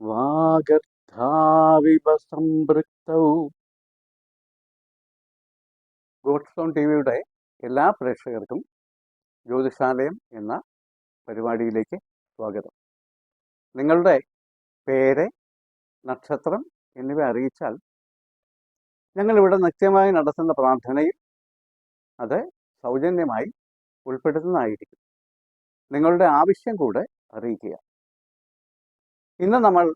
വാഗർത്ഥാവിവ സംപൃക്തൗ God's own ടി വിയുടെ എല്ലാ പ്രേക്ഷകർക്കും ജ്യോതിഷാലയം എന്ന പരിപാടിയിലേക്ക് സ്വാഗതം. നിങ്ങളുടെ പേര് നക്ഷത്രം എന്നിവ അറിയിച്ചാൽ ഞങ്ങളിവിടെ നിത്യമായി നടത്തുന്ന പ്രാർത്ഥനയിൽ അത് സൗജന്യമായി ഉൾപ്പെടുത്തുന്നതായിരിക്കും. നിങ്ങളുടെ ആവശ്യം കൂടെ അറിയിക്കുക. ഇന്ന് നമ്മൾ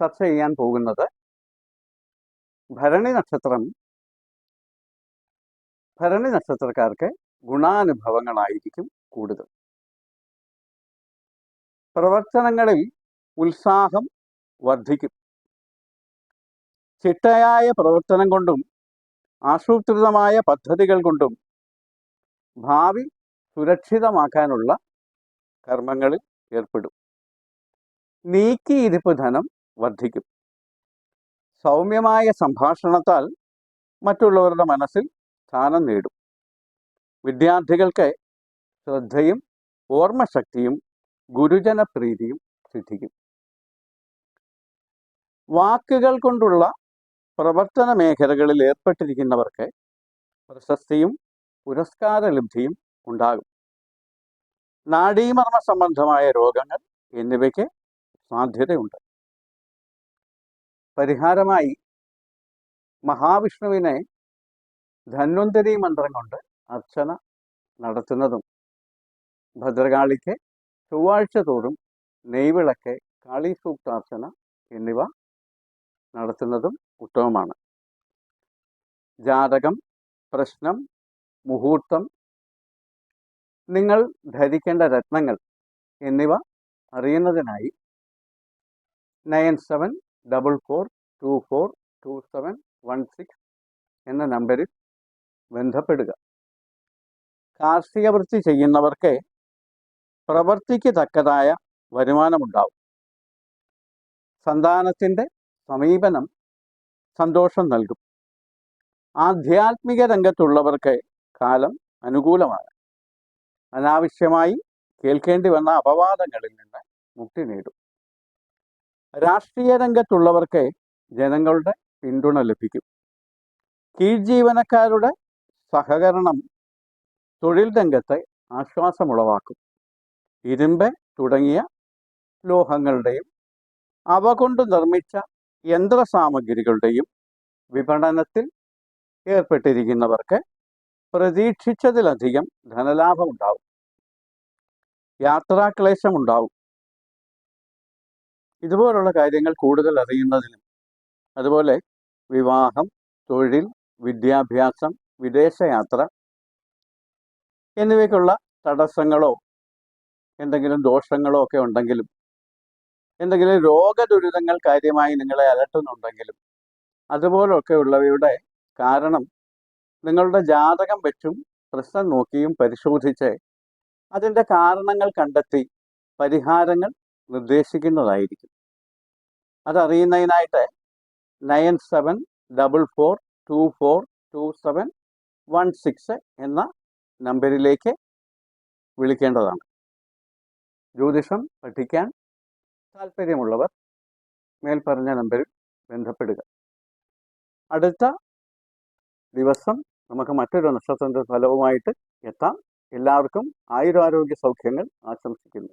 ചർച്ച ചെയ്യാൻ പോകുന്നത് ഭരണി നക്ഷത്രം ഭരണി നക്ഷത്രക്കാർക്ക് ഗുണാനുഭവങ്ങളായിരിക്കും കൂടുതൽ. പ്രവർത്തനങ്ങളിൽ ഉത്സാഹം വർദ്ധിക്കും. ചിട്ടയായ പ്രവർത്തനം കൊണ്ടും ആസൂത്രിതമായ പദ്ധതികൾ കൊണ്ടും ഭാവി സുരക്ഷിതമാക്കാനുള്ള കർമ്മങ്ങളിൽ ഏർപ്പെടും. നീക്കിയിരിപ്പ് ധനം വർദ്ധിക്കും. സൗമ്യമായ സംഭാഷണത്താൽ മറ്റുള്ളവരുടെ മനസ്സിൽ സ്ഥാനം നേടും. വിദ്യാർത്ഥികൾക്ക് ശ്രദ്ധയും ഓർമ്മശക്തിയും ഗുരുജനപ്രീതിയും സിദ്ധിക്കും. വാക്കുകൾ കൊണ്ടുള്ള പ്രവർത്തന മേഖലകളിൽ ഏർപ്പെട്ടിരിക്കുന്നവർക്ക് പ്രശസ്തിയും പുരസ്കാര ലബ്ധിയും ഉണ്ടാകും. നാഡീമർമ്മ സംബന്ധമായ രോഗങ്ങൾ എന്നിവയ്ക്ക് സാധ്യതയുണ്ട്. പരിഹാരമായി മഹാവിഷ്ണുവിനെ ധന്വന്തരി മന്ത്രം കൊണ്ട് അർച്ചന നടത്തുന്നതും ഭദ്രകാളിക്ക് ചൊവ്വാഴ്ച തോറും നെയ്വിളക്ക് കാളി സൂക്താർച്ചന എന്നിവ നടത്തുന്നതും ഉത്തമമാണ്. ജാതകം പ്രശ്നം മുഹൂർത്തം നിങ്ങൾ ധരിക്കേണ്ട രത്നങ്ങൾ എന്നിവ അറിയുന്നതിനായി nine seven double four two four two seven one six എന്ന നമ്പറിൽ ബന്ധപ്പെടുക. കാർഷിക വൃത്തി ചെയ്യുന്നവർക്ക് പ്രവൃത്തിക്ക് തക്കതായ വരുമാനമുണ്ടാവും. സന്താനത്തിന്റെ സമീപനം സന്തോഷം നൽകും. ആധ്യാത്മിക രംഗത്തുള്ളവർക്ക് കാലം അനുകൂലമാണ്. അനാവശ്യമായി കേൾക്കേണ്ടി വന്ന അപവാദങ്ങളിൽ നിന്ന് മുക്തി നേടും. രാഷ്ട്രീയ രംഗത്തുള്ളവർക്ക് ജനങ്ങളുടെ പിന്തുണ ലഭിക്കും. കീഴ്ജീവനക്കാരുടെ സഹകരണം തൊഴിൽ രംഗത്തെ ആശ്വാസമുളവാക്കും. ഇരുമ്പ് തുടങ്ങിയ ലോഹങ്ങളുടെയും അവ കൊണ്ട് നിർമ്മിച്ച യന്ത്രസാമഗ്രികളുടെയും വിപണനത്തിൽ ഏർപ്പെട്ടിരിക്കുന്നവർക്ക് പ്രതീക്ഷിച്ചതിലധികം ധനലാഭം ഉണ്ടാവും. യാത്രാക്ലേശം ഉണ്ടാവും. ഇതുപോലുള്ള കാര്യങ്ങൾ കൂടുതൽ അറിയുന്നതിനും അതുപോലെ വിവാഹം തൊഴിൽ വിദ്യാഭ്യാസം വിദേശയാത്ര എന്നിവയ്ക്കുള്ള തടസ്സങ്ങളോ എന്തെങ്കിലും ദോഷങ്ങളോ ഒക്കെ ഉണ്ടെങ്കിലും എന്തെങ്കിലും രോഗദുരിതങ്ങൾ കാര്യമായി നിങ്ങളെ അലട്ടുന്നുണ്ടെങ്കിലും അതുപോലൊക്കെ ഉള്ളവയുടെ കാരണം നിങ്ങളുടെ ജാതകം വെച്ചും പ്രശ്നം നോക്കിയും പരിശോധിച്ച് അതിന്റെ കാരണങ്ങൾ കണ്ടെത്തി പരിഹാരങ്ങൾ നിർദ്ദേശിക്കുന്നതായിരിക്കും. അതറിയുന്നതിനായിട്ട് nine seven double four two four two seven one six എന്ന നമ്പരിലേക്ക് വിളിക്കേണ്ടതാണ്. ജ്യോതിഷം പഠിക്കാൻ താല്പര്യമുള്ളവർ മേൽപ്പറഞ്ഞ നമ്പറിൽ ബന്ധപ്പെടുക. അടുത്ത ദിവസം നമുക്ക് മറ്റൊരു നക്ഷത്രത്തിന്റെ ഫലവുമായിട്ട് എത്താം. എല്ലാവർക്കും ആയുരാരോഗ്യ സൗഖ്യങ്ങൾ ആശംസിക്കുന്നു.